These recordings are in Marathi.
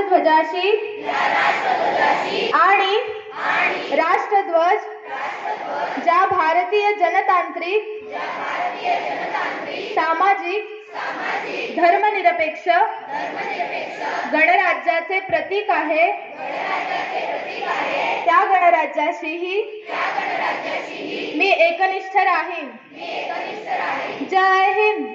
राष्ट्रध्वजाशी आणि राष्ट्रध्वज ज्या भारतीय जनतांत्रिक सामाजिक धर्मनिरपेक्ष गणराज्याचे प्रतीक आहे. त्या गणराज्याशीही मी एकनिष्ठ राहीन. जय हिंद.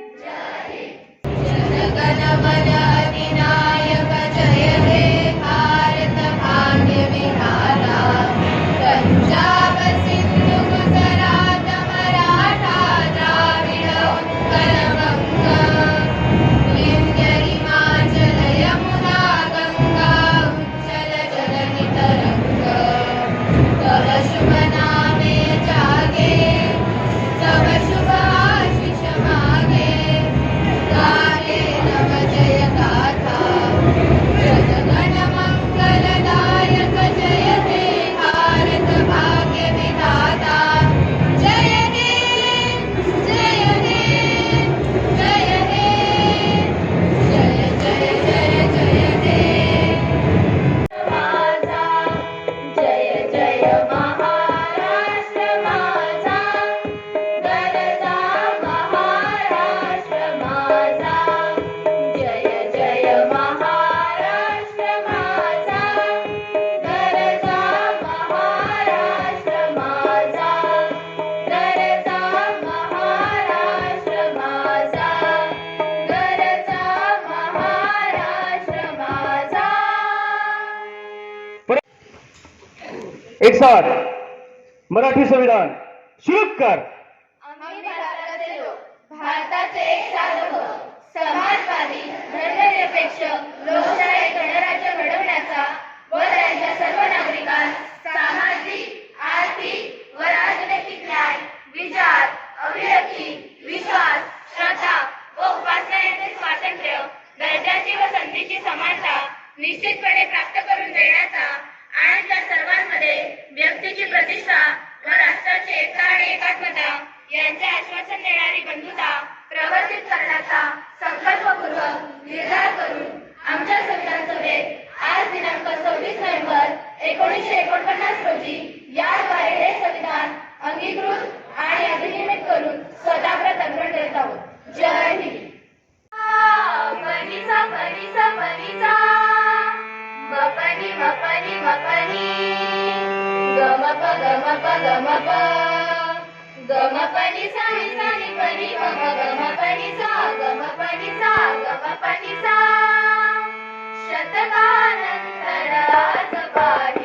संविधान मराठी संविधान सुरू कर. भारताचे भारताचे एक साधक. समाजवादी धर्मनिरपेक्ष घेऊन स्वतःकडे तंत्र देत आहोत. जय हिंद. शतकानंतर आज पाणी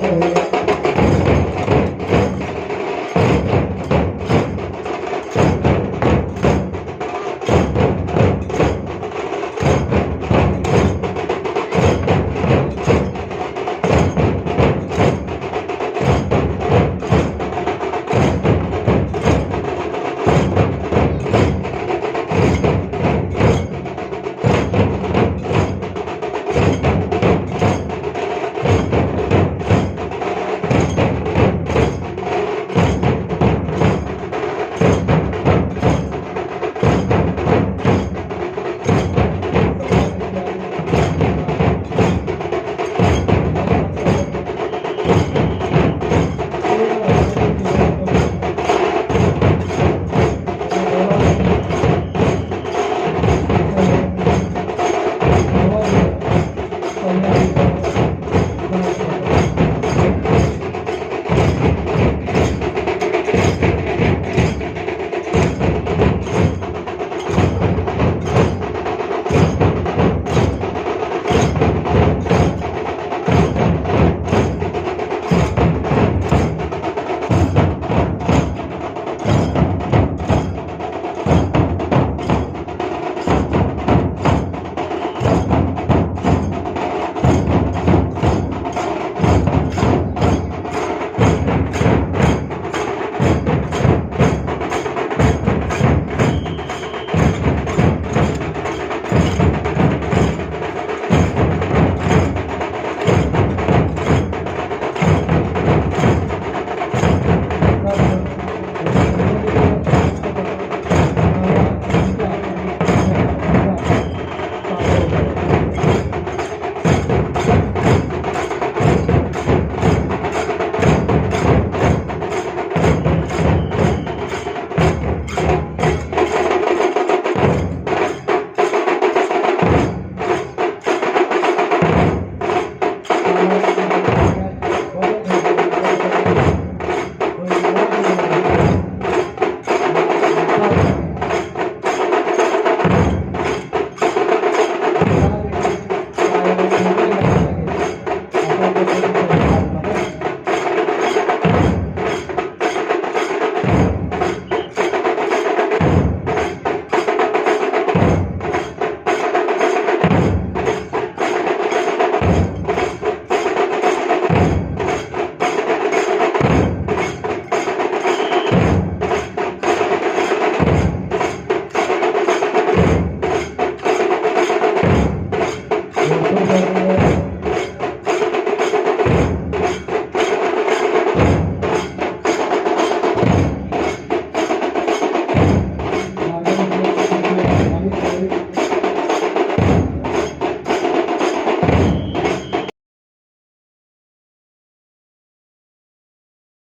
Oh,